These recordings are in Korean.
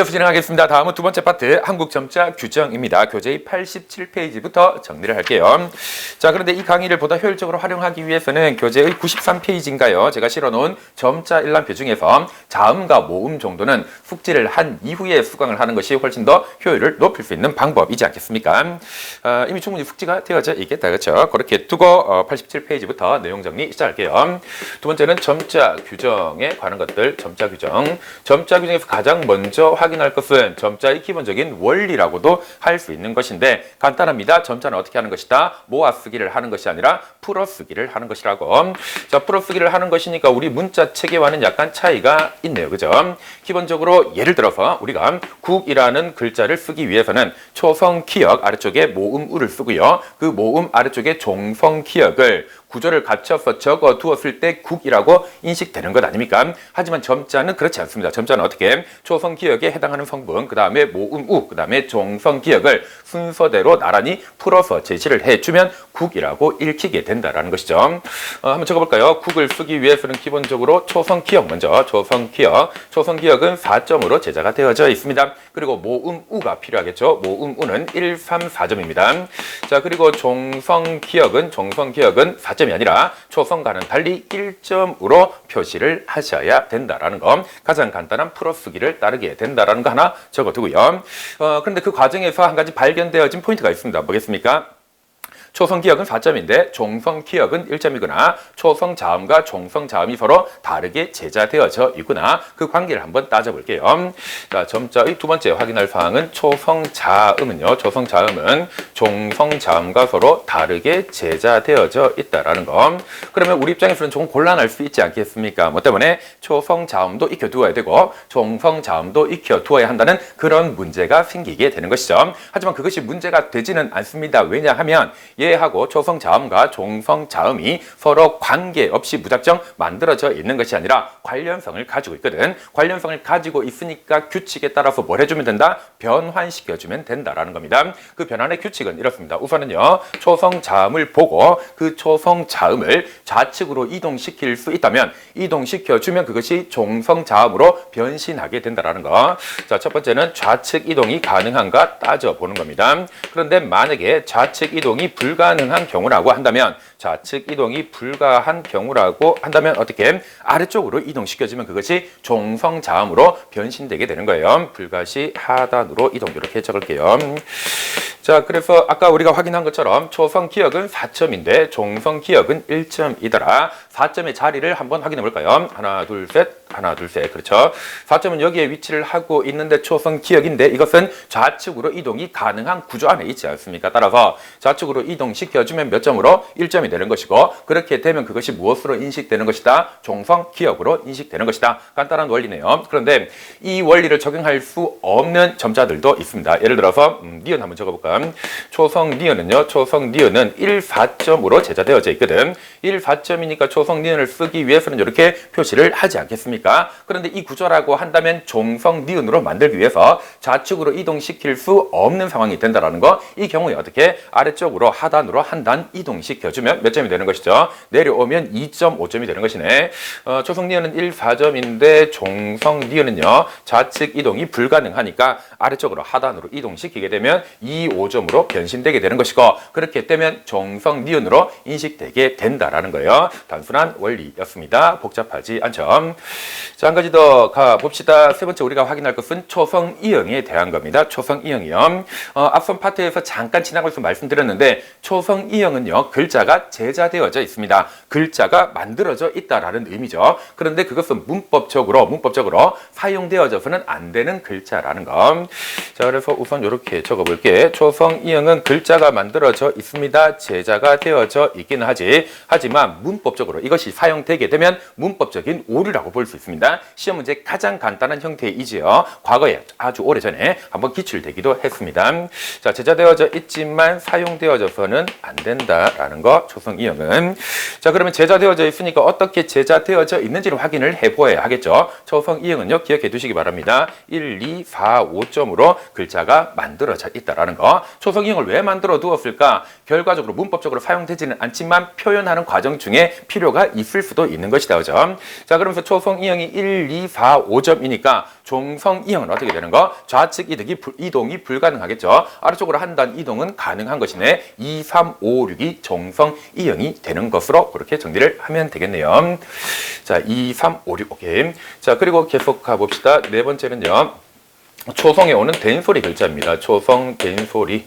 이어서 진행하겠습니다. 다음은 두 번째 파트 한국 점자 규정입니다. 교재의 87페이지부터 정리를 할게요. 자, 그런데 이 강의를 보다 효율적으로 활용하기 위해서는 교재의 93페이지인가요? 제가 실어놓은 점자 일람표 중에서 자음과 모음 정도는 숙지를 한 이후에 수강을 하는 것이 훨씬 더 효율을 높일 수 있는 방법이지 않겠습니까? 어, 이미 충분히 숙지가 되어져 있겠다, 그렇죠? 그렇게 두고 어, 87페이지부터 내용 정리 시작할게요. 두 번째는 점자 규정에 관한 것들, 점자 규정. 점자 규정에서 가장 먼저 확인 할 것은 점자의 기본적인 원리라고도 할 수 있는 것인데 간단합니다. 점자는 어떻게 하는 것이다? 모아 쓰기를 하는 것이 아니라 풀어 쓰기를 하는 것이라고. 자, 풀어 쓰기를 하는 것이니까 우리 문자 체계와는 약간 차이가 있네요. 그죠? 기본적으로 예를 들어서 우리가 국이라는 글자를 쓰기 위해서는 초성 키역 아래쪽에 모음 우를 쓰고요. 그 모음 아래쪽에 종성 키역을 구조를 갖춰서 적어 두었을 때 국이라고 인식되는 것 아닙니까? 하지만 점자는 그렇지 않습니다. 점자는 어떻게 초성 기억에 해당하는 성분, 그 다음에 모음 우, 그 다음에 종성 기억을 순서대로 나란히 풀어서 제시를 해주면 국이라고 읽히게 된다라는 것이죠. 어, 한번 적어볼까요? 국을 쓰기 위해서는 기본적으로 초성 기억 먼저 초성 기억, 초성 기억은 4점으로 제자가 되어져 있습니다. 그리고 모음 우가 필요하겠죠. 모음 우는 1, 3, 4점입니다. 자 그리고 종성 기억은 종성 기억은 4점 이 아니라 초성과는 달리 1점으로 표시를 하셔야 된다라는 거 가장 간단한 풀어쓰기를 따르게 된다라는 거 하나 적어두고요. 어, 그런데 그 과정에서 한 가지 발견되어진 포인트가 있습니다. 뭐겠습니까? 초성 기억은 4점인데 종성 기억은 1점이거나 초성 자음과 종성 자음이 서로 다르게 제자되어져 있구나. 그 관계를 한번 따져볼게요. 자, 점자의 두 번째 확인할 사항은 초성 자음은요. 초성 자음은 종성 자음과 서로 다르게 제자되어져 있다라는 거. 그러면 우리 입장에서는 조금 곤란할 수 있지 않겠습니까? 뭐 때문에 초성 자음도 익혀두어야 되고 종성 자음도 익혀두어야 한다는 그런 문제가 생기게 되는 것이죠. 하지만 그것이 문제가 되지는 않습니다. 왜냐하면 얘하고 초성 자음과 종성 자음이 서로 관계없이 무작정 만들어져 있는 것이 아니라 관련성을 가지고 있거든. 관련성을 가지고 있으니까 규칙에 따라서 뭘 해주면 된다? 변환시켜주면 된다라는 겁니다. 그 변환의 규칙은 이렇습니다. 우선은요, 초성 자음을 보고 그 초성 자음을 좌측으로 이동시킬 수 있다면 이동시켜주면 그것이 종성 자음으로 변신하게 된다라는 거. 자, 첫 번째는 좌측 이동이 가능한가 따져보는 겁니다. 그런데 만약에 좌측 이동이 불 가능한 경우라고 한다면 좌측 이동이 불가한 경우라고 한다면 어떻게 아래쪽으로 이동시켜주면 그것이 종성 자음으로 변신되게 되는 거예요. 불가시 하단으로 이동 이렇게 적을게요. 자, 그래서 아까 우리가 확인한 것처럼 초성 기억은 4점인데 종성 기억은 1점이더라. 4점의 자리를 한번 확인해 볼까요? 하나, 둘, 셋. 하나, 둘, 셋. 그렇죠. 4점은 여기에 위치를 하고 있는데 초성 기억인데 이것은 좌측으로 이동이 가능한 구조 안에 있지 않습니까? 따라서 좌측으로 이동시켜주면 몇 점으로? 1점이 되는 것이고 그렇게 되면 그것이 무엇으로 인식되는 것이다? 종성 기억으로 인식되는 것이다. 간단한 원리네요. 그런데 이 원리를 적용할 수 없는 점자들도 있습니다. 예를 들어서 음, 니은 한번 적어볼까? 초성 니은은요. 초성 니은은 1, 4점으로 제자되어져 있거든. 1, 4점이니까 초성 니은을 쓰기 위해서는 이렇게 표시를 하지 않겠습니까? 그런데 이 구조라고 한다면 종성 니은으로 만들기 위해서 좌측으로 이동시킬 수 없는 상황이 된다라는 거. 이 경우에 어떻게 아래쪽으로 하단으로 한 단 이동시켜주면 몇 점이 되는 것이죠? 내려오면 2.5점이 되는 것이네. 어, 초성 니은은 1, 4점인데 종성 니은은요. 좌측 이동이 불가능하니까 아래쪽으로 하단으로 이동시키게 되면 2, 5점으로 변신되게 되는 것이고 그렇게 되면 종성 니은으로 인식되게 된다라는 거예요. 단순한 원리였습니다. 복잡하지 않죠. 자, 한 가지 더 가봅시다. 세 번째 우리가 확인할 것은 초성 이형에 대한 겁니다. 초성 이형이요. 어, 앞선 파트에서 잠깐 지나가면서 말씀드렸는데 초성 이형은요. 글자가 제자되어져 있습니다. 글자가 만들어져 있다라는 의미죠. 그런데 그것은 문법적으로 문법적으로 사용되어져서는 안 되는 글자라는 거. 자, 그래서 우선 이렇게 적어 볼게. 초성 이형은 글자가 만들어져 있습니다. 제자가 되어져 있기는 하지. 하지만 문법적으로 이것이 사용되게 되면 문법적인 오류라고 볼 수 있습니다. 시험 문제 가장 간단한 형태이지요. 과거에 아주 오래전에 한번 기출되기도 했습니다. 자, 제자되어져 있지만 사용되어져서는 안 된다라는 거 초성 이형은. 자, 그러면 제자되어져 있으니까 어떻게 제자되어져 있는지를 확인을 해 보아야 하겠죠. 초성 이형은요. 기억해 두시기 바랍니다. 1, 2, 4, 5점으로 글자가 만들어져 있다라는 거. 초성 이형을 왜 만들어 두었을까? 결과적으로 문법적으로 사용되지는 않지만 표현하는 과정 중에 필요가 있을 수도 있는 것이다. 그죠? 자, 그러면서 초성 이형 이응이 1, 2, 4, 5점이니까 종성 이응은 어떻게 되는 거? 좌측 이득이 불- 이동이 불가능하겠죠. 아래쪽으로 한 단 이동은 가능한 것이네. 2, 3, 5, 6이 종성 이응이 되는 것으로 그렇게 정리를 하면 되겠네요. 자, 2, 3, 5, 6 오케이. 자, 그리고 계속 가봅시다. 네 번째는요. 초성에 오는 된소리 글자입니다. 초성 된소리.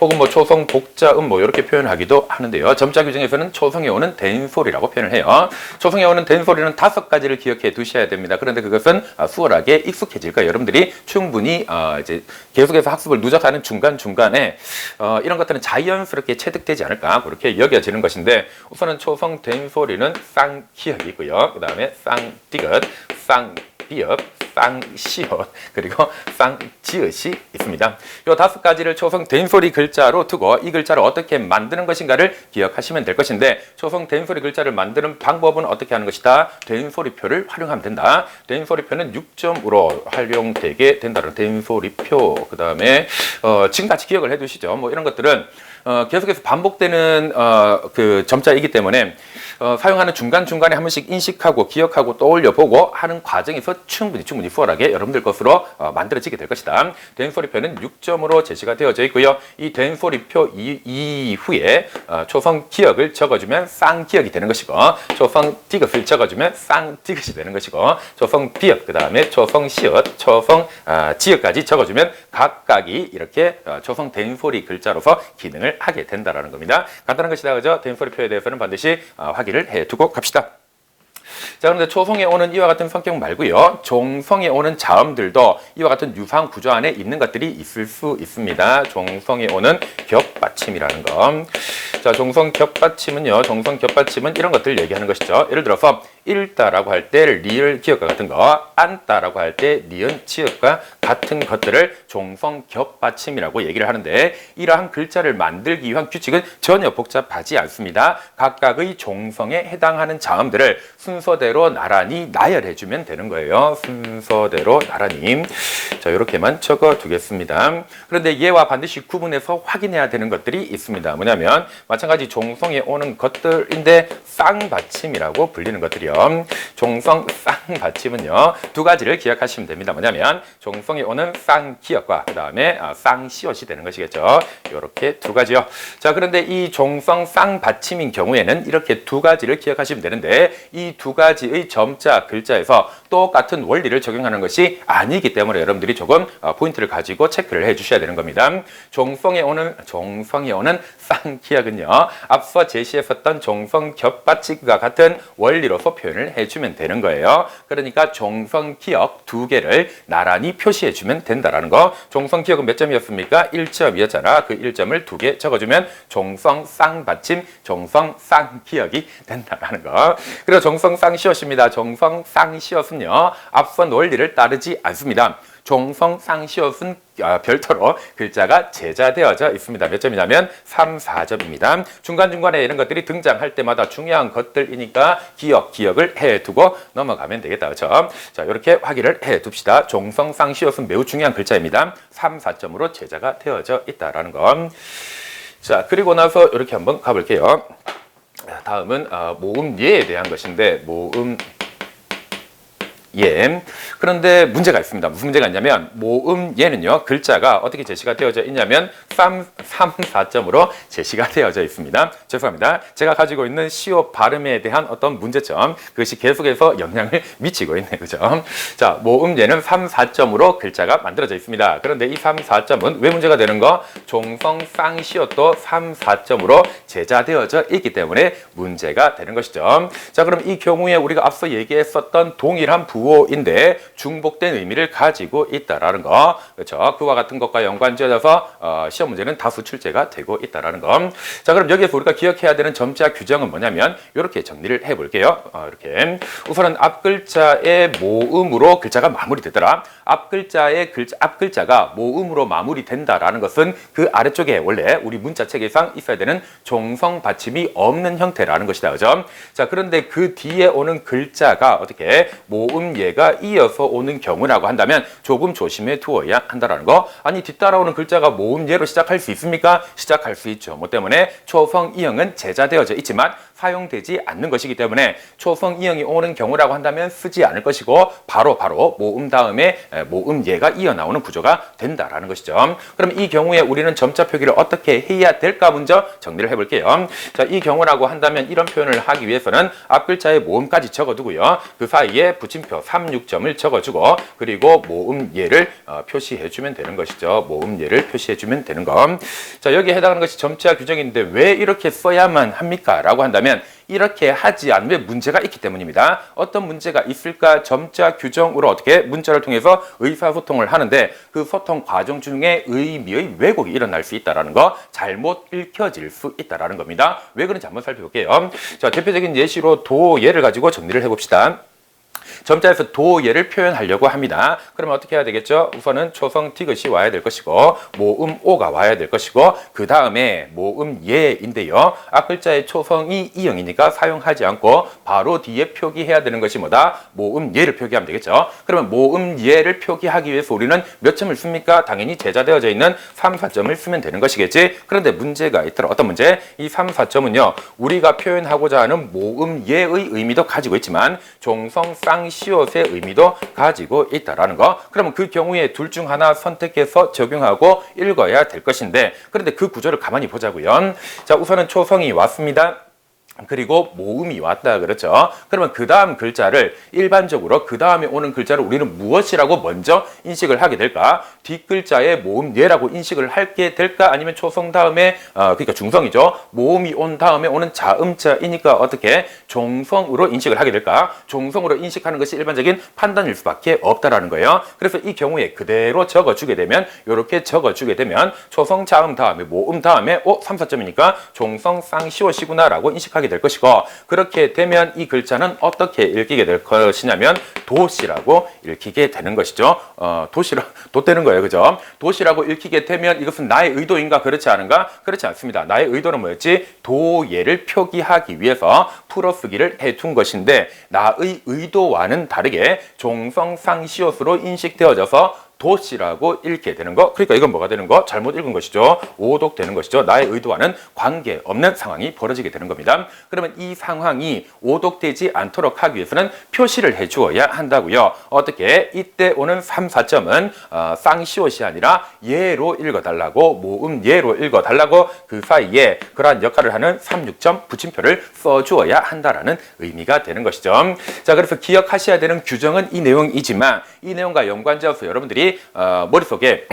혹은 뭐 초성 복자음 뭐 이렇게 표현하기도 하는데요. 점자 규정에서는 초성에 오는 된소리라고 표현을 해요. 초성에 오는 된소리는 다섯 가지를 기억해 두셔야 됩니다. 그런데 그것은 아, 수월하게 익숙해질 거예요. 여러분들이 충분히 어, 이제 계속해서 학습을 누적하는 중간 중간에 어, 이런 것들은 자연스럽게 체득되지 않을까 그렇게 여겨지는 것인데 우선은 초성 된소리는 쌍기역이고요. 그 다음에 쌍디귿, 쌍비읍, 쌍시옷 그리고 쌍지읒이 있습니다. 이 다섯 가지를 초성 된소리 글자로 두고 이 글자를 어떻게 만드는 것인가를 기억하시면 될 것인데 초성 된소리 글자를 만드는 방법은 어떻게 하는 것이다. 된소리표를 활용하면 된다. 된소리표는 6점으로 활용되게 된다는 된소리표 그 다음에 어, 지금같이 기억을 해두시죠. 뭐 이런 것들은 어, 계속해서 반복되는 어, 그 점자이기 때문에 어, 사용하는 중간 중간에 한 번씩 인식하고 기억하고 떠올려 보고 하는 과정에서 충분히 충분히 수월하게 여러분들 것으로 어, 만들어지게 될 것이다. 된소리표는 6점으로 제시가 되어져 있고요. 이 된소리표 이, 이후에 어, 초성 기억을 적어주면 쌍기억이 되는 것이고 초성 디귿을 적어주면 쌍디귿이 되는 것이고 초성 비역 그 다음에 초성 시읒 초성 아, 지역까지 적어주면 각각이 이렇게 어, 초성 된소리 글자로서 기능을 하게 된다라는 겁니다. 간단한 것이다 그죠? 된소리표에 대해서는 반드시 어, 확인을 해두고 갑시다. 자, 그런데 초성에 오는 이와 같은 성격 말고요. 종성에 오는 자음들도 이와 같은 유사한 구조 안에 있는 것들이 있을 수 있습니다. 종성에 오는 겹받침이라는 거. 자, 종성 겹받침은요. 종성 겹받침은 이런 것들 얘기하는 것이죠. 예를 들어서 읽다라고 할 때 리을 기억과 같은 거, 앉다라고 할 때 니은 치읓과 같은 것들을 종성 겹받침이라고 얘기를 하는데 이러한 글자를 만들기 위한 규칙은 전혀 복잡하지 않습니다. 각각의 종성에 해당하는 자음들을 순서대로 나란히 나열해 주면 되는 거예요. 순서대로 나란히. 자, 이렇게만 적어 두겠습니다. 그런데 얘와 반드시 구분해서 확인해야 되는 것들이 있습니다. 뭐냐면 마찬가지 종성에 오는 것들인데 쌍받침이라고 불리는 것들이요. 종성 쌍 받침은요. 두 가지를 기억하시면 됩니다. 뭐냐면 종성에 오는 쌍 기역과 그 다음에 쌍 시옷이 되는 것이겠죠. 이렇게 두 가지요. 자, 그런데 이 종성 쌍 받침인 경우에는 이렇게 두 가지를 기억하시면 되는데 이 두 가지의 점자 글자에서 똑같은 원리를 적용하는 것이 아니기 때문에 여러분들이 조금 어, 포인트를 가지고 체크를 해 주셔야 되는 겁니다. 종성에 오는 종성에 오는 쌍기역은요. 앞서 제시했었던 종성 겹받침과 같은 원리로서 표 현을 해 주면 되는 거예요. 그러니까 종성 기역 두 개를 나란히 표시해 주면 된다라는 거. 종성 기역은 몇 점이었습니까? 1점이었잖아. 그 1점을 두 개 적어 주면 종성 쌍받침, 종성 쌍기역이 된다라는 거. 그리고 종성 쌍시옷입니다. 종성 쌍시옷은요. 앞선 원리를 따르지 않습니다. 종성 쌍시옷은 아, 별도로 글자가 제자되어져 있습니다. 몇 점이냐면 3, 4점입니다. 중간중간에 이런 것들이 등장할 때마다 중요한 것들이니까 기억, 기억을 해두고 넘어가면 되겠다. 그렇죠? 자, 이렇게 확인을 해둡시다. 종성 쌍시옷은 매우 중요한 글자입니다. 3, 4점으로 제자가 되어져 있다라는 거. 자, 그리고 나서 이렇게 한번 가볼게요. 다음은 어, 모음 예에 대한 것인데 모음 예. 그런데 문제가 있습니다. 무슨 문제가 있냐면 모음 예는요. 글자가 어떻게 제시가 되어져 있냐면 3, 3, 4점으로 제시가 되어져 있습니다. 죄송합니다. 제가 가지고 있는 시오 발음에 대한 어떤 문제점 그것이 계속해서 영향을 미치고 있네요. 그죠? 자, 모음 예는 3, 4점으로 글자가 만들어져 있습니다. 그런데 이 3, 4점은 왜 문제가 되는 거? 종성 쌍시옷도 3, 4점으로 제자되어져 있기 때문에 문제가 되는 것이죠. 자, 그럼 이 경우에 우리가 앞서 얘기했었던 동일한 부 호인데 중복된 의미를 가지고 있다라는 거. 그렇죠? 그와 같은 것과 연관지어져서 어, 시험 문제는 다수 출제가 되고 있다라는 거. 자, 그럼 여기에서 우리가 기억해야 되는 점자 규정은 뭐냐면 이렇게 정리를 해 볼게요. 어, 이렇게. 우선은 앞 글자의 모음으로 글자가 마무리되더라. 앞 글자의 글자 앞 글자가 모음으로 마무리된다라는 것은 그 아래쪽에 원래 우리 문자 체계상 있어야 되는 종성 받침이 없는 형태라는 것이다. 그죠? 자, 그런데 그 뒤에 오는 글자가 어떻게 모음 예가 이어서 오는 경우라고 한다면 조금 조심해 두어야 한다라는 거. 아니 뒤따라오는 글자가 모음 예로 시작할 수 있습니까? 시작할 수 있죠. 뭐 때문에 초성 이형은 제자되어져 있지만 사용되지 않는 것이기 때문에 초성 이응이 오는 경우라고 한다면 쓰지 않을 것이고 바로 바로 모음 다음에 에, 모음 예가 이어 나오는 구조가 된다라는 것이죠. 그럼 이 경우에 우리는 점자 표기를 어떻게 해야 될까 먼저 정리를 해볼게요. 자, 이 경우라고 한다면 이런 표현을 하기 위해서는 앞 글자의 모음까지 적어두고요. 그 사이에 붙임표 36점을 적어주고 그리고 모음 예를 어, 표시해주면 되는 것이죠. 모음 예를 표시해주면 되는 거. 자, 여기에 해당하는 것이 점자 규정인데 왜 이렇게 써야만 합니까? 라고 한다면 이렇게 하지 않으면 문제가 있기 때문입니다. 어떤 문제가 있을까? 점자 규정으로 어떻게 문자를 통해서 의사소통을 하는데 그 소통 과정 중에 의미의 왜곡이 일어날 수 있다라는 거, 잘못 읽혀질 수 있다라는 겁니다. 왜 그런지 한번 살펴볼게요. 자, 대표적인 예시로 도 예를 가지고 정리를 해봅시다. 점자에서 도예를 표현하려고 합니다. 그러면 어떻게 해야 되겠죠? 우선은 초성 디귿이 와야 될 것이고 모음 오가 와야 될 것이고 그 다음에 모음 예인데요. 앞 글자의 초성이 이형이니까 사용하지 않고 바로 뒤에 표기해야 되는 것이 뭐다? 모음 예를 표기하면 되겠죠. 그러면 모음 예를 표기하기 위해서 우리는 몇 점을 씁니까? 당연히 제자되어져 있는 3, 4점을 쓰면 되는 것이겠지. 그런데 문제가 있더라. 어떤 문제? 이 3, 4점은요. 우리가 표현하고자 하는 모음 예의 의미도 가지고 있지만 종성 쌍 시옷의 의미도 가지고 있다라는 거. 그러면 그 경우에 둘 중 하나 선택해서 적용하고 읽어야 될 것인데 그런데 그 구조를 가만히 보자고요. 자, 우선은 초성이 왔습니다. 그리고 모음이 왔다 그렇죠. 그러면 그 다음 글자를 일반적으로 그 다음에 오는 글자를 우리는 무엇이라고 먼저 인식을 하게 될까? 뒷글자에 모음 예라고 인식을 하게 될까? 아니면 초성 다음에 어, 그러니까 중성이죠. 모음이 온 다음에 오는 자음자이니까 어떻게 종성으로 인식을 하게 될까? 종성으로 인식하는 것이 일반적인 판단일 수밖에 없다라는 거예요. 그래서 이 경우에 그대로 적어주게 되면 이렇게 적어주게 되면 초성 자음 다음에 모음 다음에 어 3, 4점이니까 종성 쌍시옷이구나라고 인식하게 될 것이고 그렇게 되면 이 글자는 어떻게 읽히게 될 것이냐면 도시라고 읽히게 되는 것이죠. 어, 도시라 도되는 거예요, 그죠? 도시라고 읽히게 되면 이것은 나의 의도인가 그렇지 않은가? 그렇지 않습니다. 나의 의도는 뭐였지? 도예를 표기하기 위해서 풀어쓰기를 해둔 것인데 나의 의도와는 다르게 종성상시옷으로 인식되어져서 도시라고 읽게 되는 거. 그러니까 이건 뭐가 되는 거? 잘못 읽은 것이죠. 오독되는 것이죠. 나의 의도와는 관계없는 상황이 벌어지게 되는 겁니다. 그러면 이 상황이 오독되지 않도록 하기 위해서는 표시를 해 주어야 한다고요. 어떻게? 이때 오는 3, 4점은 어, 쌍시옷이 아니라 예로 읽어달라고 모음 예로 읽어달라고 그 사이에 그러한 역할을 하는 3, 6점 붙임표를 써주어야 한다라는 의미가 되는 것이죠. 자, 그래서 기억하셔야 되는 규정은 이 내용이지만 이 내용과 연관지어서 여러분들이 어, 머릿속에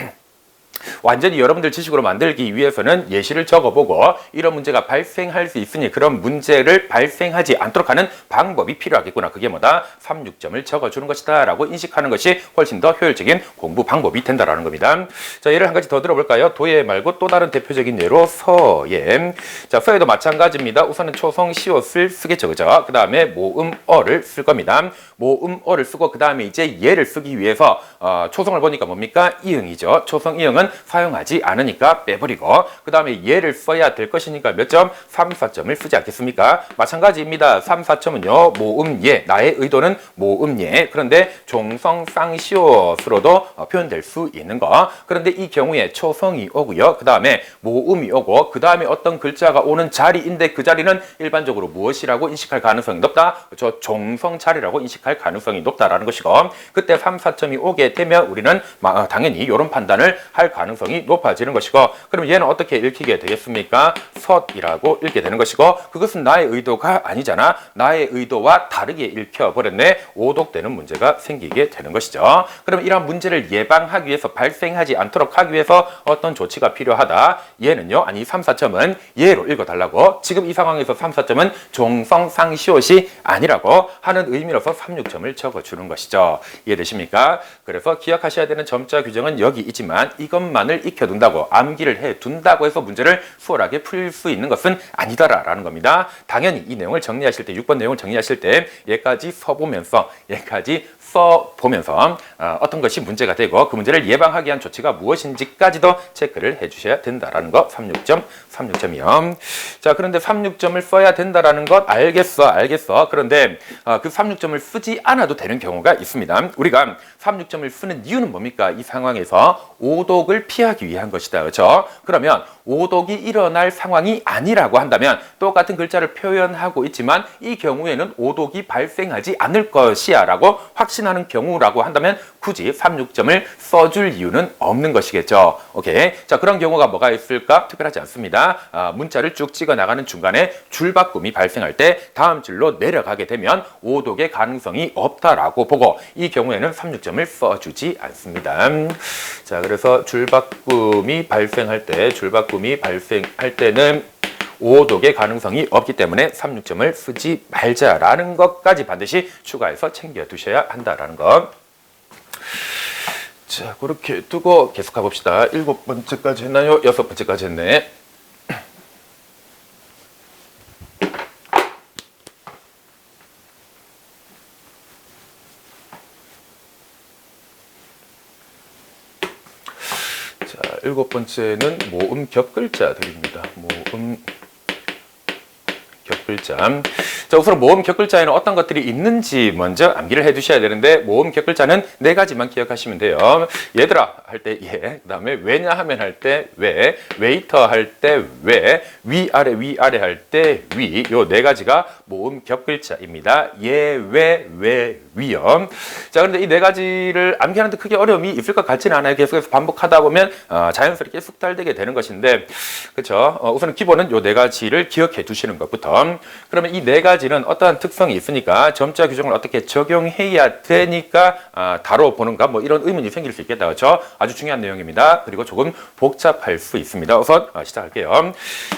완전히 여러분들 지식으로 만들기 위해서는 예시를 적어보고 이런 문제가 발생할 수 있으니 그런 문제를 발생하지 않도록 하는 방법이 필요하겠구나. 그게 뭐다? 3, 6점을 적어주는 것이다. 라고 인식하는 것이 훨씬 더 효율적인 공부 방법이 된다라는 겁니다. 자, 예를 한 가지 더 들어볼까요? 도예 말고 또 다른 대표적인 예로 서예. 자, 서예도 마찬가지입니다. 우선은 초성 시옷을 쓰겠죠. 그죠? 그 다음에 모음 어를 쓸 겁니다. 모음 어를 쓰고 그 다음에 이제 예를 쓰기 위해서 어, 초성을 보니까 뭡니까? 이응이죠. 초성 이응은 사용하지 않으니까 빼버리고 그 다음에 예를 써야 될 것이니까 몇 점? 3, 4점을 쓰지 않겠습니까? 마찬가지입니다. 3, 4점은요. 모음 예. 나의 의도는 모음 예. 그런데 종성 쌍시옷으로도 어, 표현될 수 있는 거. 그런데 이 경우에 초성이 오고요. 그 다음에 모음이 오고 그 다음에 어떤 글자가 오는 자리인데 그 자리는 일반적으로 무엇이라고 인식할 가능성이 높다? 저 종성 자리라고 인식할 가능성이 높다라는 것이고 그때 3, 4점이 오게 되면 우리는 마- 어, 당연히 이런 판단을 할 가능성이 높아지는 것이고 그럼 얘는 어떻게 읽히게 되겠습니까? 섰이라고 읽게 되는 것이고 그것은 나의 의도가 아니잖아. 나의 의도와 다르게 읽혀버렸네. 오독되는 문제가 생기게 되는 것이죠. 그럼 이러한 문제를 예방하기 위해서 발생하지 않도록 하기 위해서 어떤 조치가 필요하다. 얘는요. 아니 3, 4점은 예로 읽어달라고 지금 이 상황에서 3, 4점은 종성상시옷이 아니라고 하는 의미로서 3, 6점을 적어주는 것이죠. 이해되십니까? 그래서 기억하셔야 되는 점자 규정은 여기 있지만 이것 만을 익혀둔다고 암기를 해둔다고 해서 문제를 수월하게 풀 수 있는 것은 아니다라는 겁니다. 당연히 이 내용을 정리하실 때 6번 내용을 정리하실 때 얘까지 써보면서 얘까지 써보면서 어, 어떤 것이 문제가 되고 그 문제를 예방하기 위한 조치가 무엇인지까지도 체크를 해주셔야 된다라는 거 36점 36점이요. 자 자, 그런데 36점을 써야 된다라는 것 알겠어, 알겠어. 그런데 아, 그 36점을 쓰지 않아도 되는 경우가 있습니다. 우리가 36점을 쓰는 이유는 뭡니까? 이 상황에서 오독을 피하기 위한 것이다. 그렇죠? 그러면 오독이 일어날 상황이 아니라고 한다면 똑같은 글자를 표현하고 있지만 이 경우에는 오독이 발생하지 않을 것이야 라고 확신하는 경우라고 한다면 굳이 36점을 써줄 이유는 없는 것이겠죠. 오케이. 자, 그런 경우가 뭐가 있을까? 특별하지 않습니다. 아, 문자를 쭉 찍어 나가는 중간에 줄바꿈이 발생할 때 다음 줄로 내려가게 되면 오독의 가능성이 없다라고 보고 이 경우에는 36점을 써주지 않습니다. 자, 그래서 줄바꿈이 발생할 때 줄바꿈이 발생할 때는 오독의 가능성이 없기 때문에 36점을 쓰지 말자라는 것까지 반드시 추가해서 챙겨 두셔야 한다라는 것. 자, 그렇게 두고 계속 가봅시다. 일곱 번째까지 했나요? 여섯 번째까지 했네. 자, 일곱 번째는 모음 격글자들입니다. 모음 격글자. 자, 우선 모음 격글자에는 어떤 것들이 있는지 먼저 암기를 해 두셔야 되는데 모음 격글자는 네 가지만 기억하시면 돼요. 얘들아 할 때 예, 그다음에 왜냐 하면 할 때 왜, 웨이터 할 때 왜, 위아래 위아래 할 때 위. 요 네 가지가 모음 격글자입니다. 예, 왜, 왜, 위험. 자, 그런데 이 네 가지를 암기하는데 크게 어려움이 있을 것 같지는 않아요. 계속해서 반복하다 보면 어, 자연스럽게 숙달되게 되는 것인데, 그렇죠? 어, 우선 기본은 요 네 가지를 기억해 두시는 것부터. 그러면 이 네 가지 는 어떠한 특성이 있으니까 점자 규정을 어떻게 적용해야 되니까 아, 다뤄보는가 뭐 이런 의문이 생길 수 있겠다. 그렇죠? 아주 중요한 내용입니다. 그리고 조금 복잡할 수 있습니다. 우선 어, 시작할게요.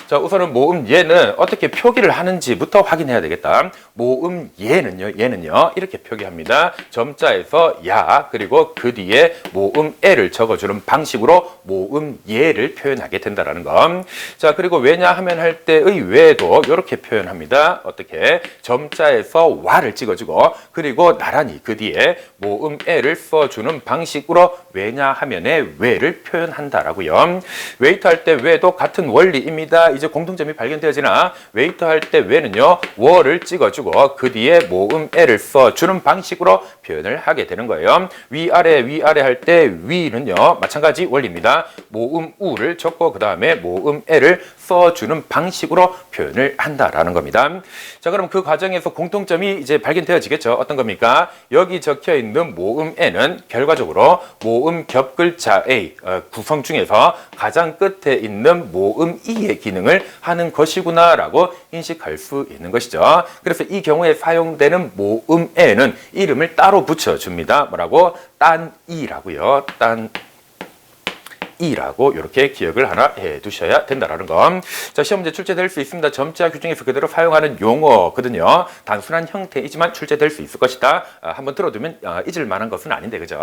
자, 우선은 모음 예는 어떻게 표기를 하는지부터 확인해야 되겠다. 모음 예는요, 예는요, 이렇게 표기합니다. 점자에서 야, 그리고 그 뒤에 모음 에를 적어주는 방식으로 모음 예를 표현하게 된다라는 거. 자, 그리고 왜냐 하면 할 때의 왜도 이렇게 표현합니다. 어떻게? 점자에서 와를 찍어주고, 그리고 나란히 그 뒤에 모음 에를 써주는 방식으로 왜냐 하면의 왜를 표현한다라고요. 웨이트 할 때 왜도 같은 원리입니다. 이제 공통점이 발견되어지나 웨이트 할 때 왜는요 워를 찍어주고 그 뒤에 모음 에를 써주는 방식으로 표현을 하게 되는 거예요. 위아래 위아래 할 때 위는요 마찬가지 원리입니다. 모음 우를 적고 그 다음에 모음 에를 써주는 방식으로 표현을 한다라는 겁니다. 자 그럼 그 과정에서 공통점이 이제 발견되어지겠죠. 어떤 겁니까? 여기 적혀 있는 모음 에는 결과적으로 모음 겹글자의 어, 구성 중에서 가장 끝에 있는 모음 이의 기능을 하는 것이구나라고 인식할 수 있는 것이죠. 그래서 이 경우에 사용되는 모음에는 이름을 따로 붙여줍니다. 뭐라고? 딴 이라고요. 딴 이라고 이렇게 기억을 하나 해 두셔야 된다라는 거. 자, 시험 문제 출제될 수 있습니다. 점자 규정에서 그대로 사용하는 용어거든요. 단순한 형태이지만 출제될 수 있을 것이다. 아, 한번 들어두면 아, 잊을 만한 것은 아닌데 그죠?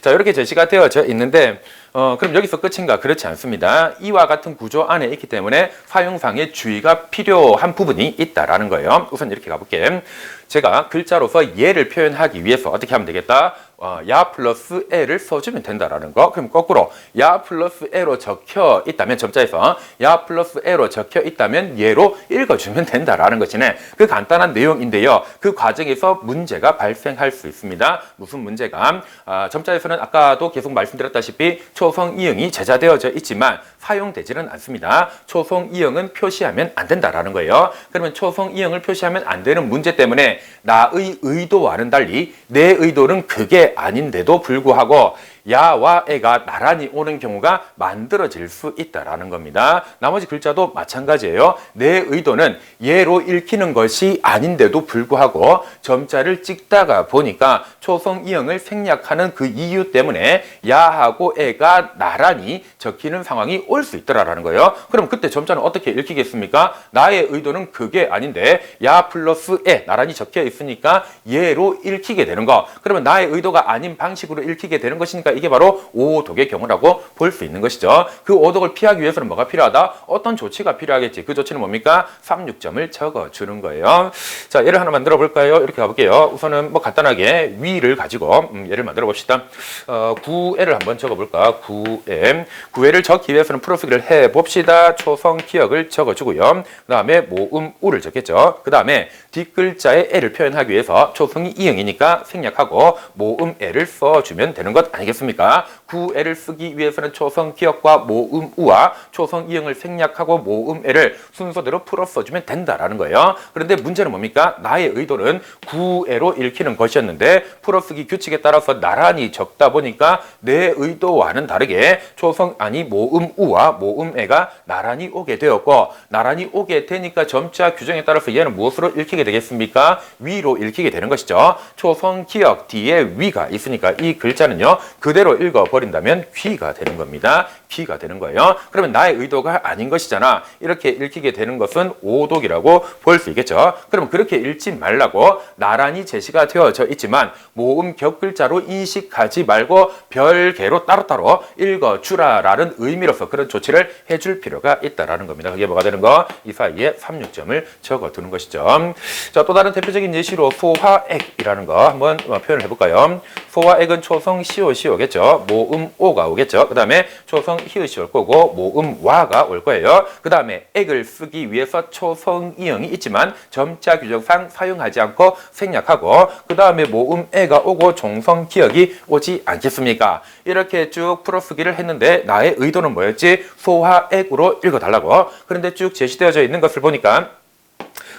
자, 이렇게 제시가 되어져 있는데 어, 그럼 여기서 끝인가? 그렇지 않습니다. 이와 같은 구조 안에 있기 때문에 사용상의 주의가 필요한 부분이 있다라는 거예요. 우선 이렇게 가볼게. 제가 글자로서 예를 표현하기 위해서 어떻게 하면 되겠다? 어, 야 플러스 에를 써주면 된다라는 거. 그럼 거꾸로 야 플러스 에로 적혀 있다면 점자에서 야 플러스 에로 적혀 있다면 예로 읽어주면 된다라는 것이네. 그 간단한 내용인데요. 그 과정에서 문제가 발생할 수 있습니다. 무슨 문제가? 아, 점자에서는 아까도 계속 말씀드렸다시피 초성 이응이 제자되어져 있지만 사용되지는 않습니다. 초성 이응은 표시하면 안 된다라는 거예요. 그러면 초성 이응을 표시하면 안 되는 문제 때문에 나의 의도와는 달리 내 의도는 그게 아닌데도 불구하고 야와 에가 나란히 오는 경우가 만들어질 수 있다라는 겁니다. 나머지 글자도 마찬가지예요. 내 의도는 예로 읽히는 것이 아닌데도 불구하고 점자를 찍다가 보니까 초성 이형을 생략하는 그 이유 때문에 야하고 에가 나란히 적히는 상황이 올 수 있더라라는 거예요. 그럼 그때 점자는 어떻게 읽히겠습니까? 나의 의도는 그게 아닌데 야 플러스 에 나란히 적혀 있으니까 예로 읽히게 되는 거. 그러면 나의 의도가 아닌 방식으로 읽히게 되는 것이니까 아니겠습니까? 이게 바로 오독의 경우라고 볼 수 있는 것이죠. 그 오독을 피하기 위해서는 뭐가 필요하다? 어떤 조치가 필요하겠지. 그 조치는 뭡니까? 36점을 적어주는 거예요. 자, 예를 하나 만들어 볼까요? 이렇게 가볼게요. 우선은 뭐 간단하게 위를 가지고 음, 예를 만들어 봅시다. 어, 9애를 한번 적어볼까? 9애. 9애를 적기 위해서는 풀어쓰기를 해봅시다. 초성 기억을 적어주고요. 그 다음에 모음 우를 적겠죠. 그 다음에 뒷글자의 애를 표현하기 위해서 초성이 이응이니까 생략하고 모음 애를 써주면 되는 것 아니겠습니까? 있겠습니까? 9애를 쓰기 위해서는 초성 기억과 모음 우와 초성 이응을 생략하고 모음 애를 순서대로 풀어 써주면 된다라는 거예요. 그런데 문제는 뭡니까? 나의 의도는 9애로 읽히는 것이었는데 풀어 쓰기 규칙에 따라서 나란히 적다 보니까 내 의도와는 다르게 초성 아니 모음 우와 모음 애가 나란히 오게 되었고 나란히 오게 되니까 점자 규정에 따라서 얘는 무엇으로 읽히게 되겠습니까? 위로 읽히게 되는 것이죠. 초성 기억 뒤에 위가 있으니까 이 글자는요 그대로 읽어 버린다면 귀가 되는 겁니다. 귀가 되는 거예요. 그러면 나의 의도가 아닌 것이잖아. 이렇게 읽히게 되는 것은 오독이라고 볼 수 있겠죠. 그러면 그렇게 읽지 말라고 나란히 제시가 되어져 있지만 모음 격글자로 인식하지 말고 별개로 따로따로 읽어주라라는 의미로서 그런 조치를 해줄 필요가 있다라는 겁니다. 그게 뭐가 되는 거? 이 사이에 36점을 적어두는 것이죠. 자, 또 다른 대표적인 예시로 소화액이라는 거 한번 표현을 해볼까요? 소화액은 초성 시오 시오겠죠. 모음 오가 오겠죠. 그 다음에 초성 히읗이 올 거고 모음 와가 올 거예요. 그 다음에 액을 쓰기 위해서 초성 이응이 있지만 점자 규정상 사용하지 않고 생략하고 그 다음에 모음 애가 오고 종성 기억이 오지 않겠습니까? 이렇게 쭉 풀어쓰기를 했는데 나의 의도는 뭐였지? 소화액으로 읽어달라고. 그런데 쭉 제시되어져 있는 것을 보니까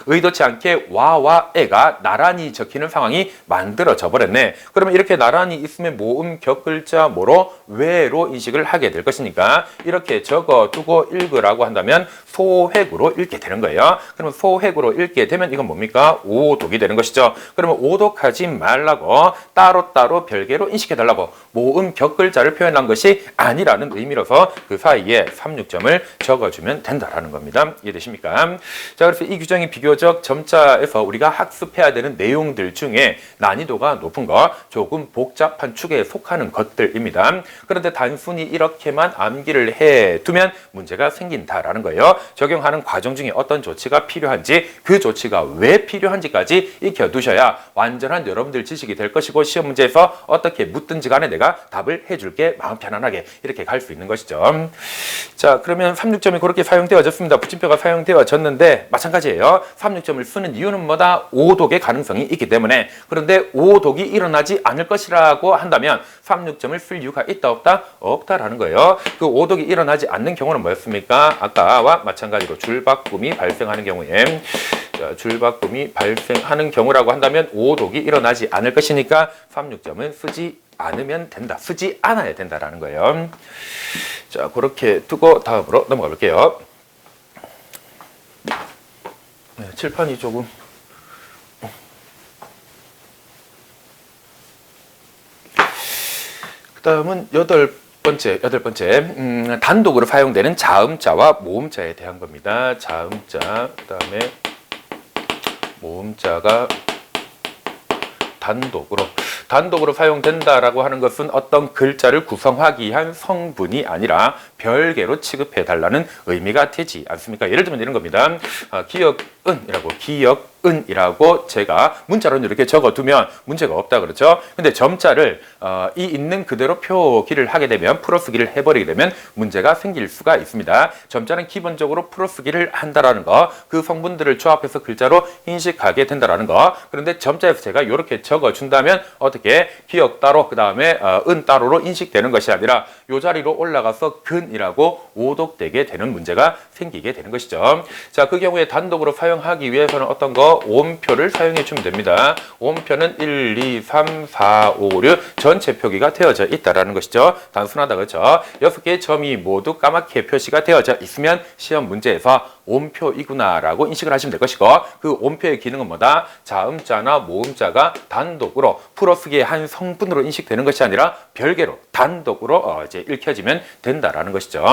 의도치 않게 와와 애가 나란히 적히는 상황이 만들어져 버렸네. 그러면 이렇게 나란히 있으면 모음 격글자 뭐로 외로 인식을 하게 될 것이니까 이렇게 적어두고 읽으라고 한다면 소획으로 읽게 되는 거예요. 그러면 소획으로 읽게 되면 이건 뭡니까? 오독이 되는 것이죠. 그러면 오독하지 말라고 따로따로 별개로 인식해 달라고 모음 격글자를 표현한 것이 아니라는 의미로서 그 사이에 36점을 적어주면 된다라는 겁니다. 이해되십니까? 자, 그래서 이 규정이 비교 적 점자에서 우리가 학습해야 되는 내용들 중에 난이도가 높은 것, 조금 복잡한 축에 속하는 것들입니다. 그런데 단순히 이렇게만 암기를 해 두면 문제가 생긴다라는 거예요. 적용하는 과정 중에 어떤 조치가 필요한지, 그 조치가 왜 필요한지까지 익혀두셔야 완전한 여러분들 지식이 될 것이고 시험 문제에서 어떻게 묻든지 간에 내가 답을 해줄게 마음 편안하게 이렇게 갈 수 있는 것이죠. 자, 그러면 36점이 그렇게 사용되어졌습니다. 붙임표가 사용되어졌는데 마찬가지예요. 36점을 쓰는 이유는 뭐다? 오독의 가능성이 있기 때문에 그런데 오독이 일어나지 않을 것이라고 한다면 36점을 쓸 이유가 있다 없다? 없다라는 거예요. 그 오독이 일어나지 않는 경우는 뭐였습니까? 아까와 마찬가지로 줄바꿈이 발생하는 경우에 자, 줄바꿈이 발생하는 경우라고 한다면 오독이 일어나지 않을 것이니까 36점은 쓰지 않으면 된다. 쓰지 않아야 된다라는 거예요. 자, 그렇게 두고 다음으로 넘어가 볼게요. 네, 칠판이 조금. 그 다음은 여덟 번째 여덟 번째. 음, 단독으로 사용되는 자음자와 모음자에 대한 겁니다. 자음자 그 다음에 모음자가 단독으로 단독으로 사용된다라고 하는 것은 어떤 글자를 구성하기 위한 성분이 아니라 별개로 취급해 달라는 의미가 되지 않습니까? 예를 들면 이런 겁니다. 아, 기억은이라고 기억 은이라고 제가 문자로 이렇게 적어두면 문제가 없다 그렇죠? 근데 점자를 어, 이 있는 그대로 표기를 하게 되면 풀어쓰기를 해버리게 되면 문제가 생길 수가 있습니다. 점자는 기본적으로 풀어쓰기를 한다라는 거, 그 성분들을 조합해서 글자로 인식하게 된다라는 거. 그런데 점자에서 제가 이렇게 적어준다면 어떻게 기억 따로 그 다음에 어, 은 따로로 인식되는 것이 아니라 이 자리로 올라가서 근이라고 오독되게 되는 문제가 생기게 되는 것이죠. 자, 그 경우에 단독으로 사용하기 위해서는 어떤 거 오음표를 사용해 주면 됩니다. 오음표는 1, 2, 3, 4, 5, 6 전체 표기가 되어져 있다라는 것이죠. 단순하다 그렇죠. 여섯 개의 점이 모두 까맣게 표시가 되어져 있으면 시험 문제에서 온표이구나라고 인식을 하시면 될 것이고 그 온표의 기능은 뭐다? 자음자나 모음자가 단독으로 풀어쓰기의 한 성분으로 인식되는 것이 아니라 별개로 단독으로 어, 이제 읽혀지면 된다라는 것이죠.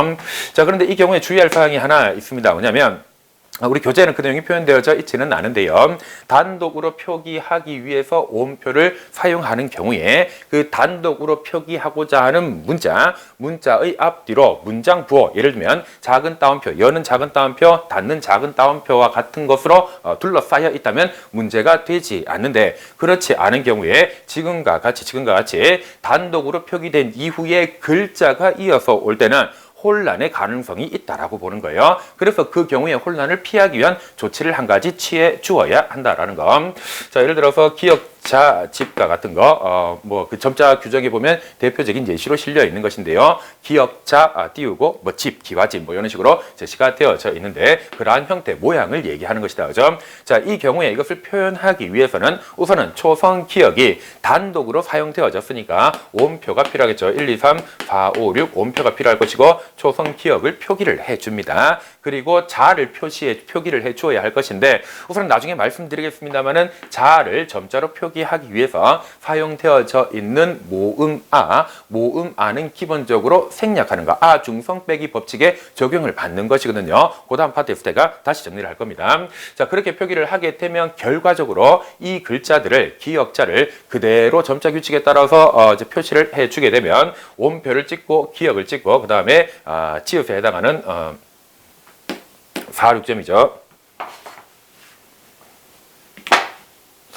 자 그런데 이 경우에 주의할 사항이 하나 있습니다. 뭐냐면 아, 우리 교재에는 그 내용이 표현되어져 있지는 않은데요. 단독으로 표기하기 위해서 오음표를 사용하는 경우에 그 단독으로 표기하고자 하는 문자, 문자의 앞뒤로 문장 부호, 예를 들면 작은 따옴표, 여는 작은 따옴표, 닫는 작은 따옴표와 같은 것으로 어, 둘러싸여 있다면 문제가 되지 않는데 그렇지 않은 경우에 지금과 같이 지금과 같이 단독으로 표기된 이후에 글자가 이어서 올 때는 혼란의 가능성이 있다라고 보는 거예요. 그래서 그 경우에 혼란을 피하기 위한 조치를 한 가지 취해 주어야 한다라는 거. 자, 예를 들어서 기억 자 집가 같은 거, 어, 뭐 그 점자 규정에 보면 대표적인 예시로 실려 있는 것인데요. 기억자 아, 띄우고 뭐 집, 기와집 뭐 이런 식으로 제시가 되어져 있는데 그러한 형태, 모양을 얘기하는 것이다. 그죠? 자, 이 경우에 이것을 표현하기 위해서는 우선은 초성 기억이 단독으로 사용되어졌으니까 오음표가 필요하겠죠. 1, 2, 3, 4, 5, 6 오음표가 필요할 것이고 초성 기억을 표기를 해 줍니다. 그리고 자를 표시해 표기를 해 주어야 할 것인데 우선 나중에 말씀드리겠습니다만은 자를 점자로 표기하기 위해서 사용되어져 있는 모음아, 모음아는 기본적으로 생략하는 거, 아 중성 빼기 법칙에 적용을 받는 것이거든요. 그다음 파트에서 제가 다시 정리를 할 겁니다. 자 그렇게 표기를 하게 되면 결과적으로 이 글자들을 기억자를 그대로 점자 규칙에 따라서 어, 이제 표시를 해주게 되면 원표를 찍고 기억을 찍고 그 다음에 아, 치읓에 해당하는 어, 4, 6점이죠.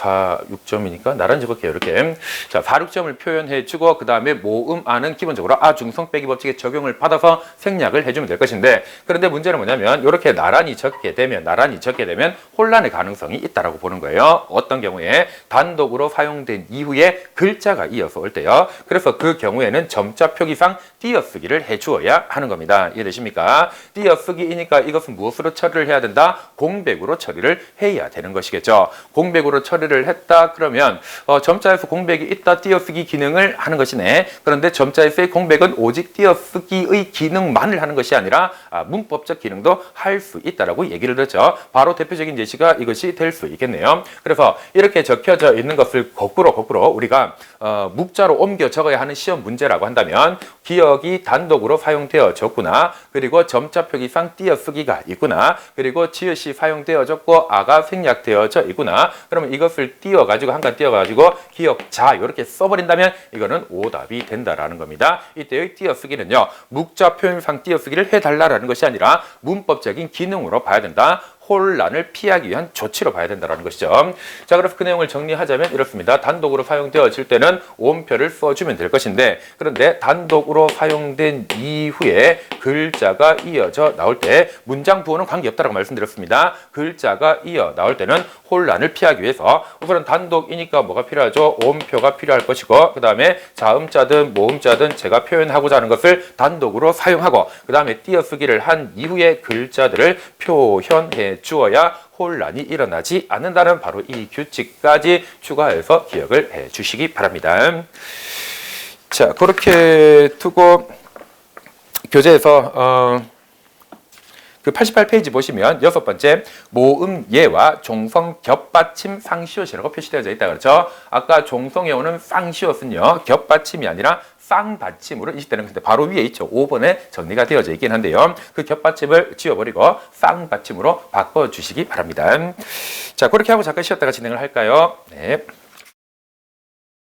4, 6점이니까 나란히 적을게요. 이렇게. 자, 4, 6점을 표현해 주고 그 다음에 모음 아는 기본적으로 아 중성 빼기 법칙에 적용을 받아서 생략을 해주면 될 것인데 그런데 문제는 뭐냐면 이렇게 나란히 적게 되면 나란히 적게 되면 혼란의 가능성이 있다라고 보는 거예요. 어떤 경우에 단독으로 사용된 이후에 글자가 이어서 올 때요. 그래서 그 경우에는 점자 표기상 띄어쓰기를 해 주어야 하는 겁니다. 이해되십니까? 띄어쓰기이니까 이것은 무엇으로 처리를 해야 된다? 공백으로 처리를 해야 되는 것이겠죠. 공백으로 처리를 했다 그러면 어, 점자에서 공백이 있다 띄어쓰기 기능을 하는 것이네. 그런데 점자에서의 공백은 오직 띄어쓰기의 기능만을 하는 것이 아니라 아, 문법적 기능도 할 수 있다라고 얘기를 했죠. 바로 대표적인 예시가 이것이 될 수 있겠네요. 그래서 이렇게 적혀져 있는 것을 거꾸로 거꾸로 우리가 어, 묵자로 옮겨 적어야 하는 시험 문제라고 한다면 기억이 단독으로 사용되어졌구나. 그리고 점자 표기 상 띄어쓰기가 있구나. 그리고 지읒이 사용되어졌고 아가 생략되어져 있구나. 그러면 이것을 띄어가지고 한칸 띄어가지고 기억자 이렇게 써버린다면 이거는 오답이 된다라는 겁니다. 이때의 띄어쓰기는요. 묵자 표현상 띄어쓰기를 해달라라는 것이 아니라 문법적인 기능으로 봐야 된다. 혼란을 피하기 위한 조치로 봐야 된다는 것이죠. 자, 그래서 그 내용을 정리하자면 이렇습니다. 단독으로 사용되어질 때는 오음표를 써주면 될 것인데 그런데 단독으로 사용된 이후에 글자가 이어져 나올 때 문장 부호는 관계없다라고 말씀드렸습니다. 글자가 이어 나올 때는 혼란을 피하기 위해서 우선은 단독이니까 뭐가 필요하죠? 오음표가 필요할 것이고 그 다음에 자음자든 모음자든 제가 표현하고자 하는 것을 단독으로 사용하고 그 다음에 띄어쓰기를 한 이후에 글자들을 표현해 주어야 혼란이 일어나지 않는다는 바로 이 규칙까지 추가해서 기억을 해 주시기 바랍니다. 자, 그렇게 두고 교재에서 어, 그 88페이지 보시면 여섯 번째 모음 예와 종성 겹받침 쌍시옷이라고 표시되어져 있다 그렇죠? 아까 종성예어는 쌍시옷은요 겹받침이 아니라 쌍받침으로 인식되는 것인데 바로 위에 있죠. 5번에 정리가 되어져 있긴 한데요. 그 겹받침을 지워버리고 쌍받침으로 바꿔주시기 바랍니다. 자 그렇게 하고 잠깐 쉬었다가 진행을 할까요? 네.